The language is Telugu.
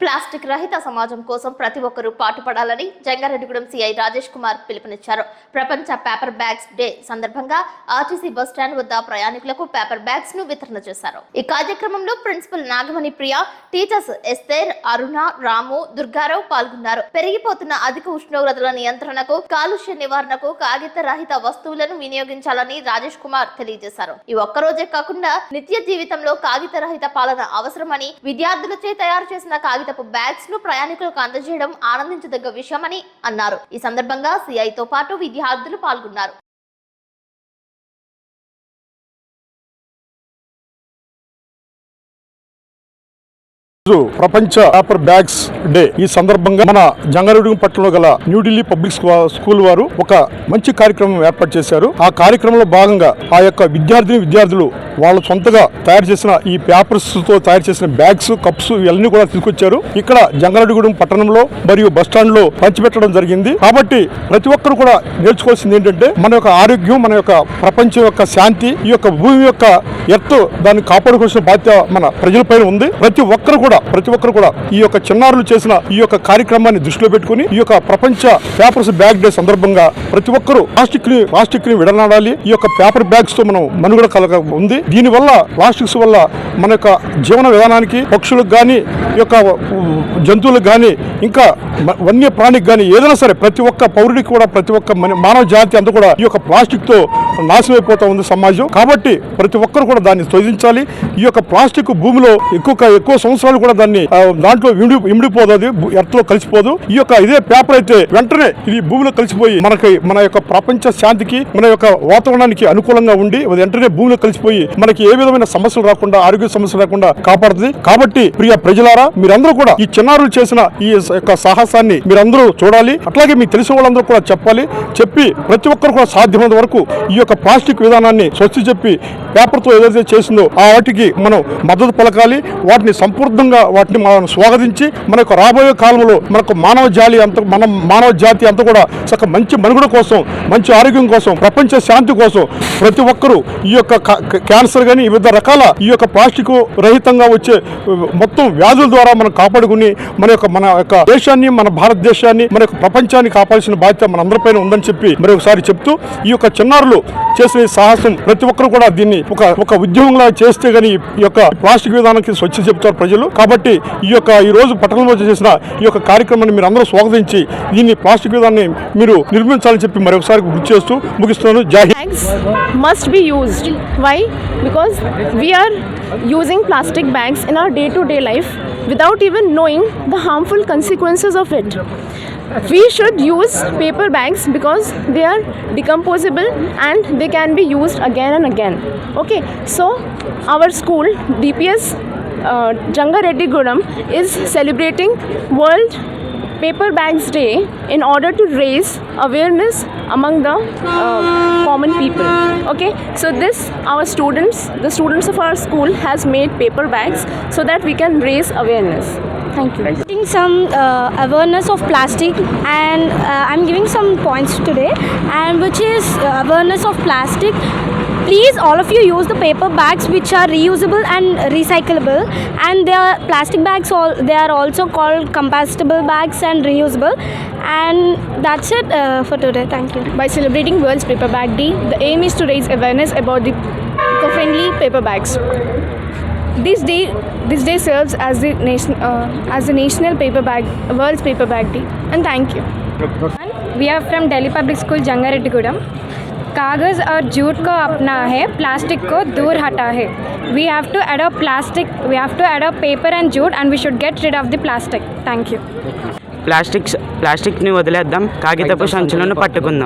ప్లాస్టిక్ రహిత సమాజం కోసం ప్రతి ఒక్కరూ పాటుపడాలని జంగారెడ్డిగూడెం సిఐ రాజేష్ కుమార్ పిలుపునిచ్చారు. ప్రపంచ పేపర్ బ్యాగ్స్ డే సందర్భంగా ఆర్టీసీ బస్ స్టాండ్ వద్ద ప్రయాణికులకు పేపర్ బ్యాగ్స్ను వితరణ చేశారు. ఈ కార్యక్రమంలో principal Nagamani Priya teachers Esther Aruna Ramu Durgarao పాల్గొన్నారు. పెరిగిపోతున్న అధిక ఉష్ణోగ్రతల నియంత్రణకు కాలుష్య నివారణకు కాగిత రహిత వస్తువులను వినియోగించాలని రాజేష్ కుమార్ తెలియజేశారు. ఈ ఒక్కరోజే కాకుండా నిత్య జీవితంలో కాగిత రహిత పాలన అవసరమని విద్యార్థులచే తయారు చేసిన కాగితపు బ్యాగ్స్ను ప్రయాణికులకు అందజేయడం ఆనందించదగ్గ విషయమని అన్నారు. ఈ సందర్భంగా సిఐతో పాటు విద్యార్థులు పాల్గొన్నారు. ప్రపంచ పేపర్ బ్యాగ్స్ డే. ఈ సందర్భంగా మన జంగారెడ్డి పట్టణంలో గల న్యూఢిల్లీ పబ్లిక్ స్కూ- స్కూల్ వారు ఒక మంచి కార్యక్రమం ఏర్పాటు చేశారు. ఆ కార్యక్రమంలో భాగంగా ఆ యొక్క విద్యార్థిని విద్యార్థులు వాళ్ళు సొంతగా తయారు చేసిన ఈ పేపర్స్తో తయారు చేసిన బ్యాగ్స్ కప్స్ ఇవన్నీ కూడా తీసుకొచ్చారు. ఇక్కడ జంగారెడ్డిగూడెం పట్టణంలో మరియు బస్ స్టాండ్లో పంచిపెట్టడం జరిగింది. కాబట్టి ప్రతి ఒక్కరు కూడా నేర్చుకోవాల్సింది ఏంటంటే మన యొక్క ఆరోగ్యం మన యొక్క ప్రపంచం యొక్క శాంతి ఈ యొక్క భూమి యొక్క ఎత్తు దాన్ని కాపాడుకోవాల్సిన బాధ్యత మన ప్రజలపైన ఉంది. ప్రతి ఒక్కరు కూడా ప్రతి ఒక్కరు కూడా ఈ యొక్క చిన్నారులు చేసిన ఈ యొక్క కార్యక్రమాన్ని దృష్టిలో పెట్టుకుని ఈ యొక్క ప్రపంచ పేపర్స్ బ్యాగ్ డే సందర్భంగా ప్రతి ఒక్కరూ ప్లాస్టిక్ని ప్లాస్టిక్ని విడనాడాలి. ఈ యొక్క పేపర్ బ్యాగ్స్తో మనం మనుగడ కలగ ఉంది. దీని వల్ల ప్లాస్టిక్స్ వల్ల మన యొక్క జీవన విధానానికి పక్షులకు కానీ ఈ యొక్క జంతువులకు కానీ ఇంకా వన్య ప్రాణికి కానీ ఏదైనా సరే ప్రతి ఒక్క పౌరుడికి కూడా ప్రతి ఒక్క మన- మానవ జాతి అంతా కూడా ఈ యొక్క ప్లాస్టిక్తో నాశనం అయిపోతా ఉంది సమాజం. కాబట్టి ప్రతి ఒక్కరు కూడా దాన్ని శోధించాలి. ఈ యొక్క ప్లాస్టిక్ భూమిలో ఎక్కువ ఎక్కువ సంవత్సరాలు కూడా దాన్ని దాంట్లో ఇమిడి ఇమిడిపోదు ఎర్త్లో కలిసిపోదు. ఈ యొక్క ఇదే పేపర్ అయితే వెంటనే ఇది భూమిలో కలిసిపోయి మనకి మన యొక్క ప్రపంచ శాంతికి మన యొక్క వాతావరణానికి అనుకూలంగా ఉండి అది వెంటనే భూమిలో కలిసిపోయి మనకి ఏ విధమైన సమస్యలు రాకుండా ఆరోగ్య సమస్యలు రాకుండా కాపాడుతుంది. కాబట్టి ప్రియ ప్రజలారా మీరందరూ కూడా ఈ చిన్నారులు చేసిన ఈ యొక్క సాహసాన్ని మీరందరూ చూడాలి. అట్లాగే మీకు తెలిసిన వాళ్ళందరూ కూడా చెప్పాలి. చెప్పి ప్రతి ఒక్కరు కూడా సాధ్యమైనంత వరకు ఈ యొక్క ప్లాస్టిక్ విధానాన్ని స్వచ్ఛ చెప్పి పేపర్తో ఏదైతే చేసిందో ఆ వాటికి మనం మద్దతు పలకాలి. వాటిని సంపూర్ణంగా వాటిని మనం స్వాగతించి మన యొక్క రాబోయే కాలంలో మనకు మానవ జాలి అంత మన మానవ జాతి అంతా కూడా చక్క మంచి మనుగడ కోసం మంచి ఆరోగ్యం కోసం ప్రపంచ శాంతి కోసం ప్రతి ఒక్కరూ ఈ యొక్క క్యాన్సర్ కానీ వివిధ రకాల ఈ యొక్క ప్లాస్టిక్ రహితంగా వచ్చే మొత్తం వ్యాధుల ద్వారా మనం కాపాడుకుని మన యొక్క మన యొక్క దేశాన్ని మన భారతదేశాన్ని మన యొక్క ప్రపంచాన్ని కాపాల్సిన బాధ్యత మన అందరిపైన ఉందని చెప్పి మరి ఒకసారి చెప్తూ ఈ యొక్క చిన్నారులు చేసిన సాహసం ప్రతి ఒక్కరు కూడా దీన్ని ఒక ఒక ఉద్యోగంలా చేస్తే గానీ ఈ యొక్క ప్లాస్టిక్ విధానానికి స్వచ్ఛ చెప్తారు ప్రజలు. కాబట్టి ఈ యొక్క ఈ రోజు పట్టణంలో చేసిన ఈ యొక్క కార్యక్రమాన్ని మీరు అందరూ స్వాగతించి దీన్ని ప్లాస్టిక్ విధానాన్ని మీరు నిర్మించాలని చెప్పి మరొకసారి గుర్తు చేస్తూ ముగిస్తున్నాను జై హింద్. bags must be used. Why? Because we are using plastic bags in our day to day life without even knowing the harmful consequences of it. We should use paper bags because they are decomposable and they can be used again and again. Okay, so our school, DPS uh, Gudam, is celebrating World Paper Bags Day in order to raise awareness among the uh, common people. Okay, so this our students, the students of our school, has made paper bags so that we can raise awareness. Thank you. Getting some uh, awareness of plastic and uh, i'm giving some points today and which is uh, awareness of plastic please all of you use the paper bags which are reusable and recyclable. And they are plastic bags all they are also called compostable bags and reusable. And that's it uh, for today. Thank you. By celebrating world's paper bag day the aim is to raise awareness about the eco-friendly paper bags. This day this day serves as the nation uh, as the national paper bag world's paper bag day. And thank you. We are from delhi public school jangareddyguram कागज़ और जूट को अपना है प्लास्टिक को दूर हटा है we have to adopt plastic we have to adopt paper and jute and we should get rid of the plastic thank you plastics ప్లాస్టిక్ని వదిలేద్దాం కాగితపు సంచులను పట్టుకుందాం